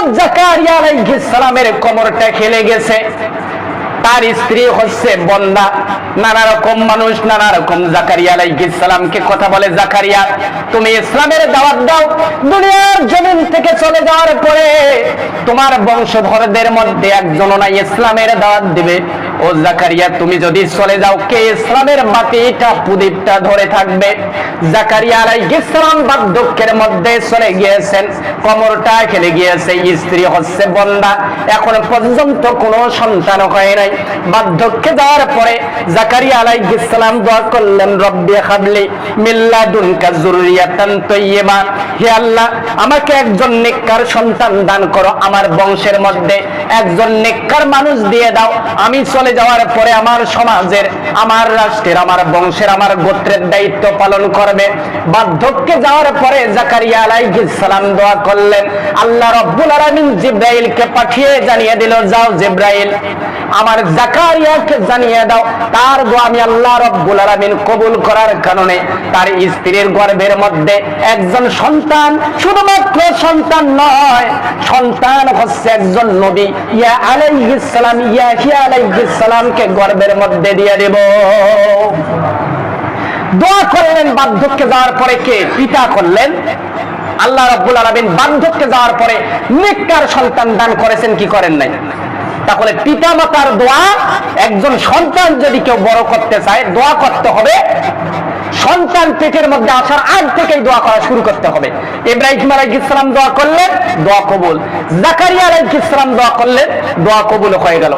হযরত জাকারিয়া আলাইহিস সালামের কোমরটা খেলে গেছে। তার স্ত্রী হচ্ছে বন্দা। নানা রকম মানুষ, নানা রকম জাকারিয়া আলাইহিস সালামকে কথা বলে, জাকারিয়া, তুমি ইসলামের দাওয়াত দাও। দুনিয়ার জমিন থেকে চলে যাওয়ার পরে তোমার বংশধরদের মধ্যে একজন না ইসলামের দাওয়াত দিবে। ও জাকারিয়া, তুমি যদি চলে যাও, কে ইসলামের বাতিটা, প্রদীপটা ধরে থাকবে? জাকারিয়া আলাইহিস সালাম বার্ধক্যের মধ্যে চলে গিয়েছেন। কমরটা খেলে গিয়েছে, স্ত্রী হচ্ছে বন্দা। এখন পর্যন্ত কোনো সন্তান হয় নাই। বার্ধক্যে যাওয়ার পরে জাকারিয়া আলাইহিস সালাম দোয়া করলেন, রব্বি হাবলি মিল্লাদুনকা যুররিয়াতান তাইয়্যিবা হে আল্লাহ, আমাকে একজন নেককার সন্তান দান করো, আমার বংশের মধ্যে একজন নেককার মানুষ দিয়ে দাও। আমি চলে যাওয়ার পরে আমার সমাজের, আমার রাষ্ট্রের, আমার বংশের, আমার গোত্রের দায়িত্ব পালন করবে। বার্ধক্যে যাওয়ার পরে জাকারিয়া আলাইহিস সালাম দোয়া করলেন। আল্লাহ রব্বুল আলামিন জিব্রাইলকে পাঠিয়ে জানিয়ে দিল, যাও জিব্রাইল, আমার জাকারিয়াকে জানিয়ে দাও। তার দোয়া আমি আল্লাহ রব্বুল আলামিন কবুল করার কারণে তার স্ত্রীর গর্ভের মধ্যে একজন সন্তান শুধুমাত্র সন্তান নয়, সন্তান একজন নবী। ইয়া গর্ভের মধ্যে দিয়ে দেব। দোয়া করলেন, বার্ধক্যে যাওয়ার পরে কে? পিতা করলেন। আল্লাহ রাব্বুল আলামিন বার্ধক্যে যাওয়ার পরে নেককার সন্তান দান করেছেন, কি করেন নাই? তাহলে পিতা মাতার দোয়া, একজন সন্তান যদি কেউ বড় করতে চায়, দোয়া করতে হবে সন্তান পেটের মধ্যে আসার আগ থেকেই দোয়া করা শুরু করতে হবে। ইব্রাহিম আলাইহ ইসলাম দোয়া করলেন, দোয়া কবুল। জাকারিয়া আলাইহ ইসলাম দোয়া করলেন, দোয়া কবুল হয়ে গেল।